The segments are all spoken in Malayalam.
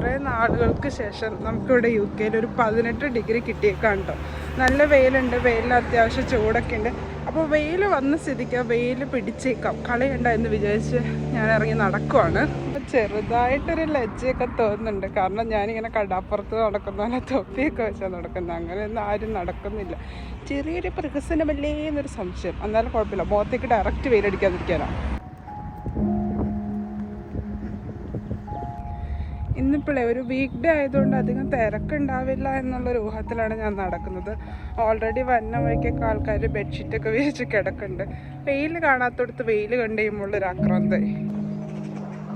കുറേ നാളുകൾക്ക് ശേഷം നമുക്കിവിടെ യു കെയിൽ ഒരു പതിനെട്ട് ഡിഗ്രി കിട്ടിയേക്കാണ് കേട്ടോ നല്ല വെയിലുണ്ട് വെയിലിൽ അത്യാവശ്യം ചൂടൊക്കെ ഉണ്ട്. അപ്പോൾ വെയിൽ വന്ന സ്ഥിതിക്ക് വെയിൽ പിടിച്ചേക്കാം. കളയണ്ട എന്ന് വിചാരിച്ച് ഞാൻ ഇറങ്ങി നടക്കുവാണ്. ചെറുതായിട്ടൊരു ലജ്ജയൊക്കെ തോന്നുന്നുണ്ട്. കാരണം ഞാനിങ്ങനെ കടാപ്പുറത്ത് നടക്കുന്ന പോലെ തൊപ്പിയൊക്കെ വെച്ചാൽ നടക്കുന്നത്. അങ്ങനെയൊന്നും ആരും നടക്കുന്നില്ല. ചെറിയൊരു പ്രകസനമല്ലേ എന്നൊരു സംശയം. എന്നാലും കുഴപ്പമില്ല. മുഖത്തേക്ക് ഡയറക്റ്റ് വെയിലടിക്കാതിരിക്കാനാണ്. ഇന്നിപ്പോഴേ ഒരു വീക്ക് ഡേ ആയതുകൊണ്ട് അധികം തിരക്കുണ്ടാവില്ല എന്നുള്ളൊരു ഊഹത്തിലാണ് ഞാൻ നടക്കുന്നത്. ഓൾറെഡി വന്ന വഴിക്കൊക്കെ ആൾക്കാർ ബെഡ്ഷീറ്റൊക്കെ വിരിച്ച് കിടക്കുന്നുണ്ട്. വെയിൽ കാണാത്തടത്ത് വെയിൽ കണ്ടു കഴിയുമ്പോഴൊരു ആക്രാന്തമായി.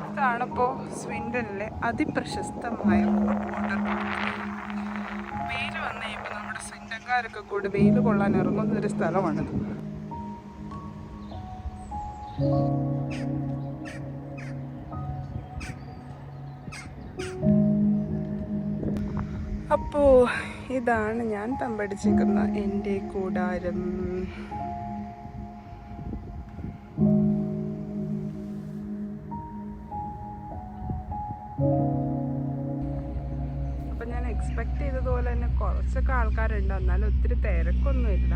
ഇതാണിപ്പോൾ സ്വിൻഡനിലെ അതിപ്രശസ്തമായ വെയിൽ വന്നു കഴിയുമ്പോൾ നമ്മുടെ സ്വിൻഡൻകാരൊക്കെ കൂടി വെയിൽ കൊള്ളാൻ ഇറങ്ങുന്ന ഒരു സ്ഥലമാണിത് ഇതാണ് ഞാൻ തമ്പടിച്ചിരിക്കുന്ന എന്റെ കൂടാരം. അപ്പം ഞാൻ എക്സ്പെക്ട് ചെയ്തതുപോലെ തന്നെ കുറച്ചൊക്കെ ആൾക്കാരുണ്ട്. എന്നാലും ഒത്തിരി തിരക്കൊന്നുമില്ല.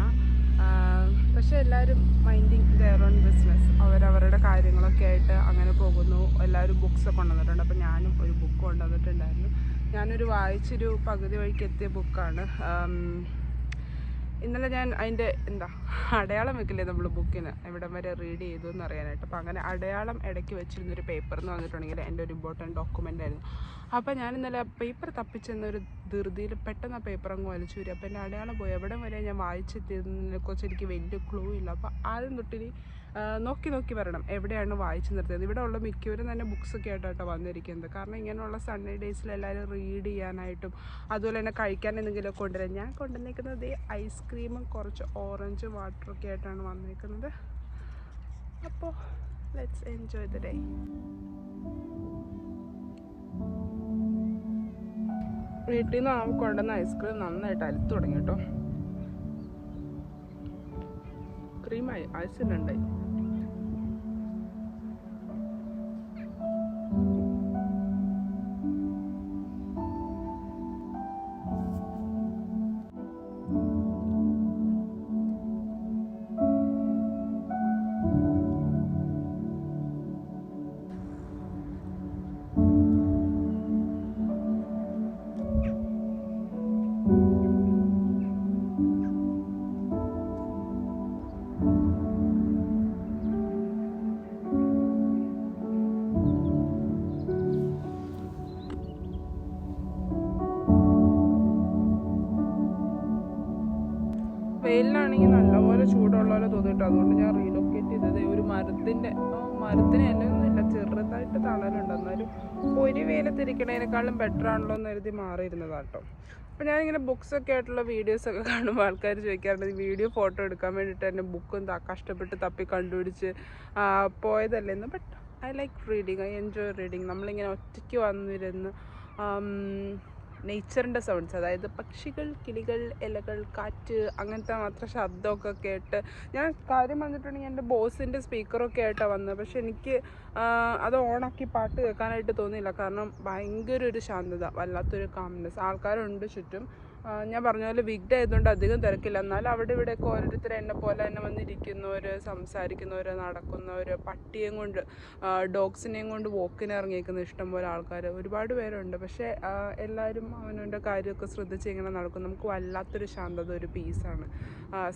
പക്ഷെ എല്ലാവരും മൈൻഡിങ് ദെയർ ഓൺ ബിസിനസ് അവരവരുടെ കാര്യങ്ങളൊക്കെ ആയിട്ട് അങ്ങനെ പോകുന്നു. എല്ലാവരും ബുക്സ് കൊണ്ടുവന്നിട്ടുണ്ട്. അപ്പോൾ ഞാനും ഒരു ബുക്ക് കൊണ്ടുവന്നിട്ടുണ്ടായിരുന്നു. ഞാനൊരു വായിച്ചൊരു പകുതി വഴിക്ക് എത്തിയ ബുക്കാണ് ഇന്നലെ ഞാൻ അതിന്റെ എന്താ അടയാളം വെക്കില്ലേ നമ്മൾ ബുക്കിന് എവിടം വരെ റീഡ് ചെയ്തു എന്ന് അറിയാനായിട്ട് അപ്പോൾ അങ്ങനെ അടയാളം ഇടയ്ക്ക് വെച്ചിരുന്നൊരു പേപ്പർ എന്ന് പറഞ്ഞിട്ടുണ്ടെങ്കിൽ എന്റെ ഒരു ഇമ്പോർട്ടന്റ് ഡോക്യുമെന്റ് ആയിരുന്നു. അപ്പോൾ ഞാൻ ഇന്നലെ പേപ്പർ തപ്പിച്ചെന്നൊരു ധൃതിയിൽ പെട്ടെന്ന് ആ പേപ്പർ അങ്ങ് വലിച്ചു വരും അപ്പോൾ എന്റെ അടയാളം പോയി. എവിടെ വരെ ഞാൻ വായിച്ചെത്തിയതിനെ കുറിച്ച് എനിക്ക് വലിയ ക്ലൂ ഇല്ല. അപ്പോൾ ആദ്യം തൊട്ടിനി നോക്കി നോക്കി വരണം. എവിടെയാണ് വായിച്ചു നിർത്തിയത്? ഇവിടെ ഉള്ള മിക്കവരും തന്നെ ബുക്സ് ഒക്കെ ആയിട്ടാണ് വന്നിരിക്കുന്നത്. കാരണം ഇങ്ങനെയുള്ള സൺഡേ ഡേയ്സിൽ എല്ലാവരും റീഡ് ചെയ്യാനായിട്ടും അതുപോലെ തന്നെ കഴിക്കാൻ എന്തെങ്കിലും കൊണ്ടുവരാൻ. ഞാൻ കൊണ്ടുവന്നിരിക്കുന്നത് ഈ ഐസ്ക്രീമും കുറച്ച് ഓറഞ്ച് വാട്ടറൊക്കെ ആയിട്ടാണ് വന്നിരിക്കുന്നത് അപ്പോൾ ലെറ്റ്സ് എൻജോയ് ദ ഡേ വീട്ടിൽ നിന്ന് കൊണ്ടുവന്ന ഐസ്ക്രീം നന്നായിട്ട് അലുത്തു തുടങ്ങി കേട്ടോ. ക്രീമായി ഐസിലുണ്ടായി. തോന്നിയിട്ട് അതുകൊണ്ട് ഞാൻ റീലൊക്കേറ്റ് ചെയ്തത്. ഒരു മരത്തിന്റെ മരത്തിന് തന്നെ ഒന്നുമില്ല. ചെറുതായിട്ട് തണലുണ്ട്. എന്നാലും ഒരു വെയിലത്തിരിക്കണതിനേക്കാളും ബെറ്റർ ആണല്ലോ എന്ന് കരുതി മാറിയിരുന്നതാട്ടോ അപ്പോൾ ഞാനിങ്ങനെ ബുക്സ് ഒക്കെ ആയിട്ടുള്ള വീഡിയോസ് ഒക്കെ കാണുമ്പോൾ ആൾക്കാർ ചോദിക്കാറുണ്ട് വീഡിയോ ഫോട്ടോ എടുക്കാൻ വേണ്ടിയിട്ട് തന്നെ ബുക്കും കഷ്ടപ്പെട്ട് തപ്പി കണ്ടുപിടിച്ച് ആ, പോയതല്ലേ? എന്ന്. But I like reading I enjoy reading നമ്മളിങ്ങനെ ഒറ്റയ്ക്ക് വന്നിരുന്ന് നേച്ചറിന്റെ സൗണ്ട്സ് അതായത് പക്ഷികൾ കിളികൾ ഇലകൾ കാറ്റ് അങ്ങനത്തെ മാത്രം ശബ്ദമൊക്കെ കേട്ട് ഞാൻ കാര്യം വന്നിട്ടുണ്ടെങ്കിൽ എന്റെ ബോസിന്റെ സ്പീക്കറൊക്കെ ആയിട്ടാണ് വന്നത്. പക്ഷെ എനിക്ക് അത് ഓണാക്കി പാട്ട് കേൾക്കാനായിട്ട് തോന്നിയില്ല. കാരണം ഭയങ്കര ഒരു ശാന്തത വല്ലാത്തൊരു കാംനെസ് ആൾക്കാരുണ്ട് ചുറ്റും. ഞാൻ പറഞ്ഞ പോലെ വിഗ്ഡ് ആയതുകൊണ്ട് അധികം തിരക്കില്ല. എന്നാലും അവിടെ ഇവിടെയൊക്കെ ഓരോരുത്തർ എന്നെ പോലെ തന്നെ വന്നിരിക്കുന്നവർ സംസാരിക്കുന്നവർ നടക്കുന്നവർ പട്ടിയെയും കൊണ്ട് ഡോഗ്സിനെയും കൊണ്ട് വോക്കിന് ഇറങ്ങിയിരിക്കുന്ന ഇഷ്ടംപോലെ ആൾക്കാർ ഒരുപാട് പേരുണ്ട്. പക്ഷേ എല്ലാവരും അവനവന്റെ കാര്യമൊക്കെ ശ്രദ്ധിച്ച് ഇങ്ങനെ നടക്കും. നമുക്ക് വല്ലാത്തൊരു ശാന്തത ഒരു പീസാണ്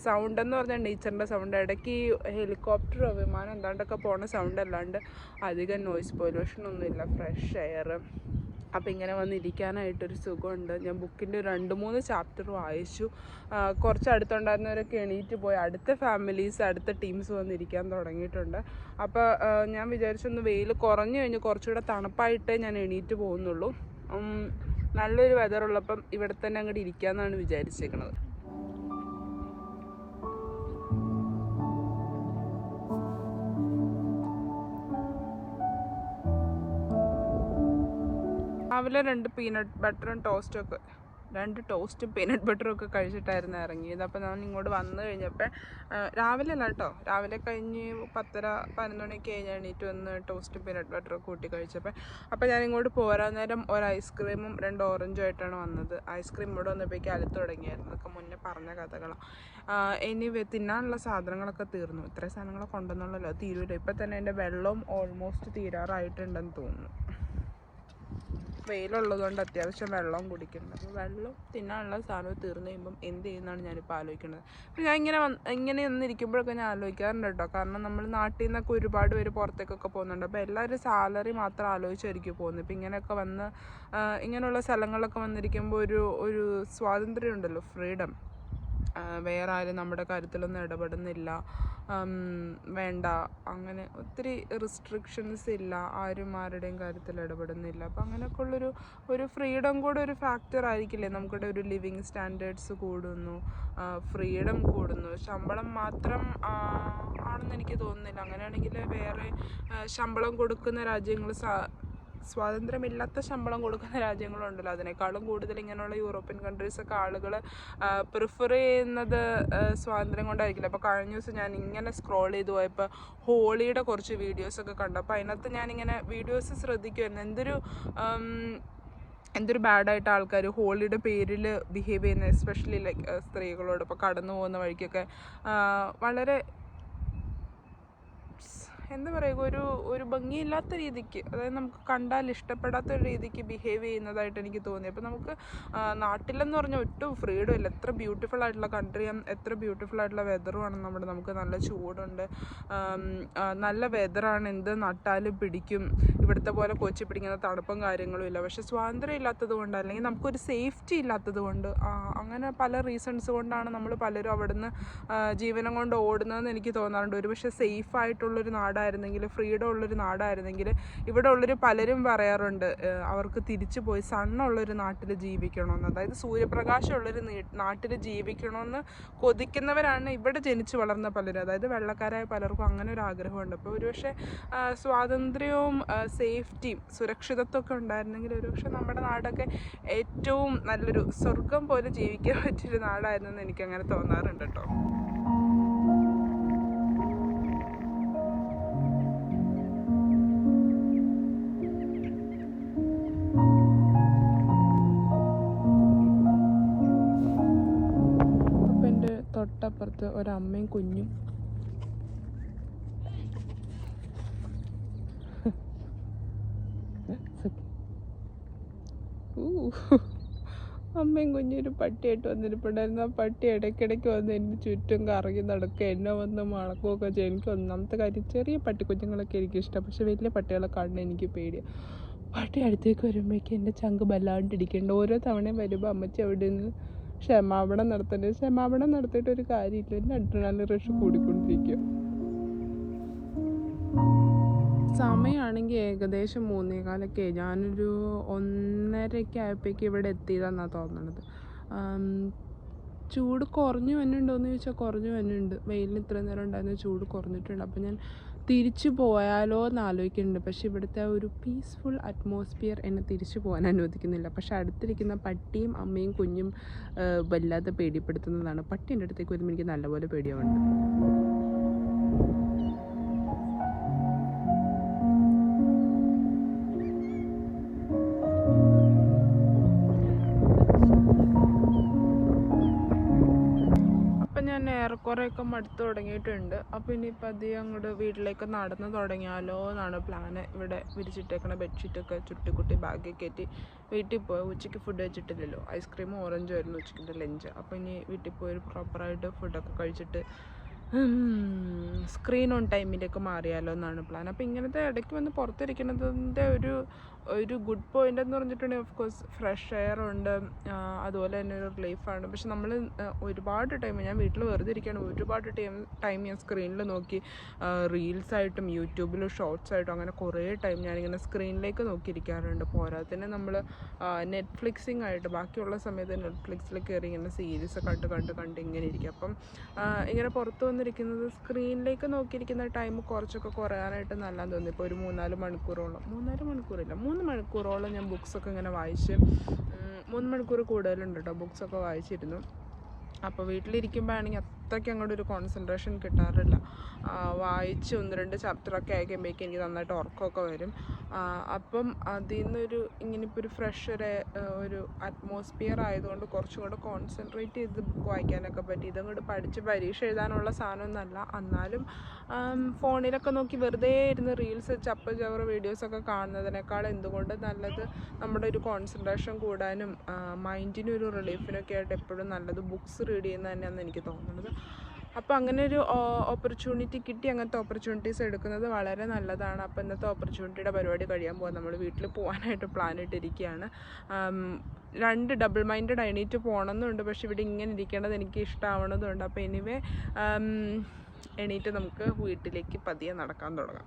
സൗണ്ട് എന്ന് പറഞ്ഞാൽ നേച്ചറിന്റെ സൗണ്ട് ഇടയ്ക്ക് ഈ ഹെലികോപ്റ്ററോ വിമാനം എന്താണ്ടൊക്കെ പോണ സൗണ്ട് അല്ലാണ്ട് അധികം നോയ്സ് പൊല്യൂഷൻ ഒന്നുമില്ല. ഫ്രഷ് എയർ അപ്പോൾ ഇങ്ങനെ വന്നിരിക്കാനായിട്ടൊരു സുഖമുണ്ട്. ഞാൻ ബുക്കിന്റെ രണ്ട് മൂന്ന് ചാപ്റ്റർ വായിച്ചു. കുറച്ച് അടുത്തുണ്ടായിരുന്നവരൊക്കെ എണീറ്റ് പോയി. അടുത്ത ഫാമിലീസ് അടുത്ത ടീംസ് വന്നിരിക്കാൻ തുടങ്ങിയിട്ടുണ്ട്. അപ്പോൾ ഞാൻ വിചാരിച്ചൊന്ന് വെയിൽ കുറഞ്ഞു കഴിഞ്ഞ് കുറച്ചുകൂടെ തണുപ്പായിട്ടേ ഞാൻ എണീറ്റ് പോകുന്നുള്ളൂ. നല്ലൊരു വെതറുള്ളപ്പം ഇവിടെ തന്നെ അങ്ങോട്ട് ഇരിക്കാമെന്നാണ് വിചാരിച്ചേക്കുന്നത് രാവിലെ രണ്ട് പീനട്ട് ബട്ടറും ടോസ്റ്റും ഒക്കെ രണ്ട് ടോസ്റ്റും പീനട്ട് ബട്ടറും ഒക്കെ കഴിച്ചിട്ടായിരുന്നു ഇറങ്ങിയത്. അപ്പോൾ ഞാൻ ഇങ്ങോട്ട് വന്നു കഴിഞ്ഞപ്പോൾ രാവിലെ അല്ല കേട്ടോ രാവിലെ കഴിഞ്ഞ് പത്തര പതിനൊന്ന് മണിയൊക്കെ കഴിഞ്ഞ് എണീറ്റ് വന്ന് ടോസ്റ്റും പീനട്ട് ബട്ടറും കൂട്ടി കഴിച്ചപ്പോൾ അപ്പോൾ ഞാൻ ഇങ്ങോട്ട് പോരാൻ നേരം ഒരു ഐസ്ക്രീമും രണ്ട് ഓറഞ്ചും ആയിട്ടാണ് വന്നത്. ഐസ്ക്രീം ഇവിടെ വന്നപ്പോഴേക്കും അലുത്ത് തുടങ്ങിയായിരുന്നു. അതൊക്കെ മുന്നേ പറഞ്ഞ കഥകളാണ് ഇനി തിന്നാനുള്ള സാധനങ്ങളൊക്കെ തീർന്നു. ഇത്രയും സാധനങ്ങളൊക്കെ ഉണ്ടെന്നുള്ളല്ലോ തീരൂല. ഇപ്പം തന്നെ എന്റെ വെള്ളവും ഓൾമോസ്റ്റ് തീരാറായിട്ടുണ്ടെന്ന് തോന്നുന്നു. വെയിലുള്ളതുകൊണ്ട് അത്യാവശ്യം വെള്ളം കുടിക്കുന്നുണ്ട് അപ്പോൾ വെള്ളം തിന്നാനുള്ള സാധനം തീർന്നു കഴിയുമ്പം എന്ത് ചെയ്യുന്നതാണ് ഞാനിപ്പോൾ ആലോചിക്കുന്നത്. അപ്പോൾ ഞാൻ ഇങ്ങനെ വന്ന് ഇങ്ങനെ ഒന്നിരിക്കുമ്പോഴൊക്കെ ഞാൻ ആലോചിക്കാറുണ്ട് കേട്ടോ. കാരണം നമ്മൾ നാട്ടിൽ നിന്നൊക്കെ ഒരുപാട് പേര് പുറത്തേക്കൊക്കെ പോകുന്നുണ്ട്. അപ്പോൾ എല്ലാവരും സാലറി മാത്രം ആലോചിച്ചായിരിക്കും പോകുന്നത്. ഇപ്പോൾ ഇങ്ങനെയൊക്കെ വന്ന് ഇങ്ങനെയുള്ള സ്ഥലങ്ങളിലൊക്കെ വന്നിരിക്കുമ്പോൾ ഒരു ഒരു സ്വാതന്ത്ര്യം ഉണ്ടല്ലോ ഫ്രീഡം. വേറെ ആരും നമ്മുടെ കാര്യത്തിലൊന്നും ഇടപെടുന്നില്ല. വേണ്ട. അങ്ങനെ ഒത്തിരി റിസ്ട്രിക്ഷൻസ് ഇല്ല. ആരും ആരുടെയും കാര്യത്തിൽ ഇടപെടുന്നില്ല. അപ്പം അങ്ങനെയൊക്കെ ഉള്ളൊരു ഒരു ഫ്രീഡം കൂടെ ഒരു ഫാക്ടർ ആയിരിക്കില്ലേ? നമുക്കിടെ ഒരു ലിവിങ് സ്റ്റാൻഡേർഡ്സ് കൂടുന്നു. ഫ്രീഡം കൂടുന്നു. ശമ്പളം മാത്രം ആണെന്ന് എനിക്ക് തോന്നുന്നില്ല. അങ്ങനെയാണെങ്കിൽ വേറെ ശമ്പളം കൊടുക്കുന്ന രാജ്യങ്ങൾ സ്വാതന്ത്ര്യമില്ലാത്ത ശമ്പളം കൊടുക്കുന്ന രാജ്യങ്ങളുണ്ടല്ലോ. അതിനേക്കാളും കൂടുതൽ ഇങ്ങനെയുള്ള യൂറോപ്യൻ കൺട്രീസ് ഒക്കെ ആളുകൾ പ്രിഫർ ചെയ്യുന്നത് സ്വാതന്ത്ര്യം കൊണ്ടായിരിക്കില്ല? അപ്പോൾ കഴിഞ്ഞ ദിവസം ഞാൻ ഇങ്ങനെ സ്ക്രോൾ ചെയ്ത് പോയപ്പോൾ ഹോളിയുടെ കുറച്ച് വീഡിയോസൊക്കെ കണ്ടു. അപ്പോൾ അതിനകത്ത് ഞാനിങ്ങനെ വീഡിയോസ് ശ്രദ്ധിക്കുമായിരുന്നു എന്തൊരു എന്തൊരു ബാഡായിട്ട് ആൾക്കാർ ഹോളിയുടെ പേരിൽ ബിഹേവ് ചെയ്യുന്ന എസ്പെഷ്യലി ലൈക്ക് സ്ത്രീകളോട്. ഇപ്പോൾ കടന്നു പോകുന്ന വഴിക്കൊക്കെ വളരെ എന്താ പറയുക ഒരു ഒരു ഭംഗിയില്ലാത്ത രീതിക്ക് അതായത് നമുക്ക് കണ്ടാൽ ഇഷ്ടപ്പെടാത്ത ഒരു രീതിക്ക് ബിഹേവ് ചെയ്യുന്നതായിട്ട് എനിക്ക് തോന്നി. അപ്പോൾ നമുക്ക് നാട്ടിലെന്ന് പറഞ്ഞാൽ ഒട്ടും ഫ്രീഡം ഇല്ല. എത്ര ബ്യൂട്ടിഫുൾ ആയിട്ടുള്ള കൺട്രിയും എത്ര ബ്യൂട്ടിഫുൾ ആയിട്ടുള്ള വെതറുമാണ് നമ്മുടെ നമുക്ക് നല്ല ചൂടുണ്ട്. നല്ല വെതറാണ് എന്ത് നട്ടാലും പിടിക്കും. ഇവിടുത്തെ പോലെ കൊച്ചി പിടിക്കുന്ന തണുപ്പും കാര്യങ്ങളും ഇല്ല. പക്ഷെ സ്വാതന്ത്ര്യം ഇല്ലാത്തത് കൊണ്ട് അല്ലെങ്കിൽ നമുക്കൊരു സേഫ്റ്റി ഇല്ലാത്തത് കൊണ്ട് അങ്ങനെ പല റീസൺസ് കൊണ്ടാണ് നമ്മൾ പലരും അവിടുന്ന് ജീവനം കൊണ്ട് ഓടുന്നതെന്ന് എനിക്ക് തോന്നാറുണ്ട്. ഒരു പക്ഷേ സേഫ് ആയിട്ടുള്ളൊരു നാടായിരുന്നെങ്കിൽ ഫ്രീഡം ഉള്ളൊരു നാടായിരുന്നെങ്കിൽ ഇവിടെ ഉള്ളൊരു പലരും പറയാറുണ്ട് അവർക്ക് തിരിച്ചു പോയി സണ്ണുള്ളൊരു നാട്ടിൽ ജീവിക്കണമെന്ന്. അതായത് സൂര്യപ്രകാശമുള്ളൊരു നാട്ടിൽ ജീവിക്കണമെന്ന് കൊതിക്കുന്നവരാണ് ഇവിടെ ജനിച്ചു വളർന്ന പലരും. അതായത് വെള്ളക്കാരായ പലർക്കും അങ്ങനെ ഒരു ആഗ്രഹമുണ്ട്. അപ്പോൾ ഒരുപക്ഷെ സ്വാതന്ത്ര്യവും സേഫ്റ്റിയും സുരക്ഷിതത്വമൊക്കെ ഉണ്ടായിരുന്നെങ്കിൽ ഒരുപക്ഷെ നമ്മുടെ നാടൊക്കെ ഏറ്റവും നല്ലൊരു സ്വർഗം പോലെ ജീവിക്കാൻ പറ്റിയൊരു നാടായിരുന്നെന്ന് എനിക്കങ്ങനെ തോന്നാറുണ്ട് കേട്ടോ. തൊട്ടപ്പുറത്ത് ഒരമ്മയും കുഞ്ഞും. അമ്മയും കുഞ്ഞൊരു പട്ടിയായിട്ട് വന്നിരിപ്പുണ്ടായിരുന്നു. ആ പട്ടി ഇടയ്ക്കിടയ്ക്ക് വന്ന് എന്റെ ചുറ്റും കറങ്ങി നടക്കുക എന്നെ വന്ന് മണക്കുകയൊക്കെ ചെയ്യും. എനിക്ക് ഒന്നാമത്തെ കാര്യം ചെറിയ പട്ടി കുഞ്ഞുങ്ങളൊക്കെ എനിക്ക് ഇഷ്ടം. പക്ഷെ വലിയ പട്ടികളെ കാണാൻ എനിക്ക് പേടിയാണ് പട്ടി അടുത്തേക്ക് വരുമ്പോഴേക്കും എന്റെ ചങ്ക് വല്ലാണ്ടിരിക്കുന്നുണ്ട് ഓരോ തവണയും വരുമ്പോൾ അമ്മച്ചി അവിടെ നിന്ന് ക്ഷമാപണം നടത്തേണ്ടത് ക്ഷമാപണം നടത്തിയിട്ട് ഒരു കാര്യമില്ല. എന്റെ അഡ്രിനാലിൻ റഷ് കൂടിക്കൊണ്ടിരിക്കും. സമയമാണെങ്കിൽ ഏകദേശം മൂന്നേകാലൊക്കെ. ഞാനൊരു ഒന്നരയ്ക്ക് ആയപ്പോഴേക്കും ഇവിടെ എത്തിയതെന്നാണ് തോന്നണത്. ചൂട് കുറഞ്ഞു വന്നിട്ടുണ്ടോയെന്ന് ചോദിച്ചാൽ കുറഞ്ഞു വന്നിട്ടുണ്ട്. വെയിലിന് ഇത്ര നേരം ഉണ്ടായിരുന്ന ചൂട് കുറഞ്ഞിട്ടുണ്ട്. അപ്പം ഞാൻ തിരിച്ചു പോയാലോ എന്ന് ആലോചിക്കുന്നുണ്ട്. പക്ഷേ ഇവിടുത്തെ ഒരു പീസ്ഫുൾ അറ്റ്മോസ്ഫിയർ എന്നെ തിരിച്ചു പോകാൻ അനുവദിക്കുന്നില്ല. പക്ഷേ അടുത്തിരിക്കുന്ന പട്ടിയും അമ്മയും കുഞ്ഞും വല്ലാതെ പേടിപ്പെടുത്തുന്നതാണ്. പട്ടി എന്റെ അടുത്തേക്ക് വരുമ്പോൾ എനിക്ക് നല്ലപോലെ പേടിയാവുന്നുണ്ട്. ഞാൻ ഏറെക്കുറെയൊക്കെ മടുത്ത് തുടങ്ങിയിട്ടുണ്ട്. അപ്പോൾ ഇനിയിപ്പോൾ അധികം അങ്ങോട്ട് വീട്ടിലേക്ക് നടന്ന് തുടങ്ങിയാലോ എന്നാണ് പ്ലാന് ഇവിടെ വിരിച്ചിട്ടേക്കണ ബെഡ്ഷീറ്റൊക്കെ ചുട്ടിക്കുട്ടി ബാഗിൽ കയറ്റി വീട്ടിൽ പോയി. ഉച്ചയ്ക്ക് ഫുഡ് കഴിച്ചിട്ടില്ലല്ലോ. ഐസ്ക്രീമും ഓറഞ്ചും ആയിരുന്നു ഉച്ചയ്ക്കിന്റെ ലഞ്ച് അപ്പോൾ ഇനി വീട്ടിൽ പോയി ഒരു പ്രോപ്പറായിട്ട് ഫുഡൊക്കെ കഴിച്ചിട്ട് സ്ക്രീൻ ഓൺ ടൈമിലേക്ക് മാറിയാലോ എന്നാണ് പ്ലാൻ അപ്പോൾ ഇങ്ങനത്തെ ഇടയ്ക്ക് വന്ന് പുറത്തിരിക്കുന്നതിന്റെ ഒരു ഒരു ഗുഡ് പോയിന്റ് എന്ന് പറഞ്ഞിട്ടുണ്ടെങ്കിൽ ഓഫ് കോഴ്സ് ഫ്രഷ് എയർ ഉണ്ട്. അതുപോലെ തന്നെ ഒരു റിലീഫാണ് പക്ഷെ നമ്മൾ ഒരുപാട് ടൈം ഞാൻ വീട്ടിൽ വെറുതെ ഇരിക്കുകയാണ് ഒരുപാട് ടൈം ടൈം ഞാൻ സ്ക്രീനിൽ നോക്കി. റീൽസ് ആയിട്ടും യൂട്യൂബിലും ഷോർട്സ് ആയിട്ടും അങ്ങനെ കുറേ ടൈം ഞാനിങ്ങനെ സ്ക്രീനിലേക്ക് നോക്കിയിരിക്കാറുണ്ട്. പോരാത്തന്നെ നമ്മൾ നെറ്റ്ഫ്ലിക്സിങ് ആയിട്ട് ബാക്കിയുള്ള സമയത്ത് നെറ്റ്ഫ്ലിക്സിൽ കയറി ഇങ്ങനെ സീരീസ് കണ്ട് കണ്ട് കണ്ട് ഇങ്ങനെ ഇരിക്കും. അപ്പം ഇങ്ങനെ പുറത്ത് വന്നിരിക്കുന്നത് സ്ക്രീനിലേക്ക് നോക്കിയിരിക്കുന്ന ടൈം കുറച്ചൊക്കെ കുറയാനായിട്ട് നല്ലതെന്ന് തോന്നി ഇപ്പോൾ ഒരു മൂന്നാൽ മണിക്കൂറോളം. മൂന്നാൽ മണിക്കൂറില്ല. മൂന്ന് മണിക്കൂറോളം ഞാൻ ബുക്സൊക്കെ ഇങ്ങനെ വായിച്ച് മൂന്ന് മണിക്കൂർ കൂടുതലുണ്ട് കേട്ടോ ബുക്സൊക്കെ വായിച്ചിരുന്നു. അപ്പോൾ വീട്ടിലിരിക്കുമ്പോഴാണെങ്കിൽ അത്രയ്ക്ക് അങ്ങോട്ട് ഒരു കോൺസെൻട്രേഷൻ കിട്ടാറില്ല. വായിച്ച് ഒന്ന് രണ്ട് ചാപ്റ്ററൊക്കെ ഒക്കെ ആയിക്കുമ്പോഴേക്കും എനിക്ക് നന്നായിട്ട് ഉറക്കമൊക്കെ വരും. അപ്പം അതിൽ നിന്നൊരു ഇങ്ങനെ ഇപ്പോൾ ഒരു ഫ്രഷ് ഒരു ഒരു അറ്റ്മോസ്ഫിയർ ആയതുകൊണ്ട് കുറച്ചും കൂടെ കോൺസെൻട്രേറ്റ് ചെയ്ത് ബുക്ക് വായിക്കാനൊക്കെ പറ്റി. ഇതങ്ങോട്ട് പഠിച്ച് പരീക്ഷ എഴുതാനുള്ള സാധനമൊന്നുമല്ല. എന്നാലും ഫോണിലൊക്കെ നോക്കി വെറുതെ ഇരുന്ന് റീൽസ് ചപ്പ ചവറ് വീഡിയോസൊക്കെ കാണുന്നതിനേക്കാൾ എന്തുകൊണ്ട് നല്ലത് നമ്മുടെ ഒരു കോൺസെൻട്രേഷൻ കൂടാനും മൈൻഡിനൊരു റിലീഫിനൊക്കെ ആയിട്ട് എപ്പോഴും നല്ലത് ബുക്സ് റീഡ് ചെയ്യുന്നത് തന്നെയാണെന്ന് എനിക്ക് തോന്നുന്നത്. അപ്പോൾ അങ്ങനെ ഒരു ഓപ്പർച്യൂണിറ്റി കിട്ടി. അങ്ങനത്തെ ഓപ്പർച്യൂണിറ്റീസ് എടുക്കുന്നത് വളരെ നല്ലതാണ്. അപ്പോൾ ഇന്നത്തെ ഓപ്പർച്യൂണിറ്റിയുടെ പരിപാടി കഴിയാൻ പോകാൻ നമ്മൾ വീട്ടിൽ പോകാനായിട്ട് പ്ലാൻ ഇട്ടിരിക്കുകയാണ് രണ്ട് ഡബിൾ മൈൻഡഡ് എണീറ്റ് പോകണമെന്നുണ്ട് പക്ഷെ ഇവിടെ ഇങ്ങനെ ഇരിക്കേണ്ടത് എനിക്ക് ഇഷ്ടമാവണതുണ്ട് അപ്പോൾ എനിവേ എണീറ്റ് നമുക്ക് വീട്ടിലേക്ക് പതിയെ നടക്കാൻ തുടങ്ങാം.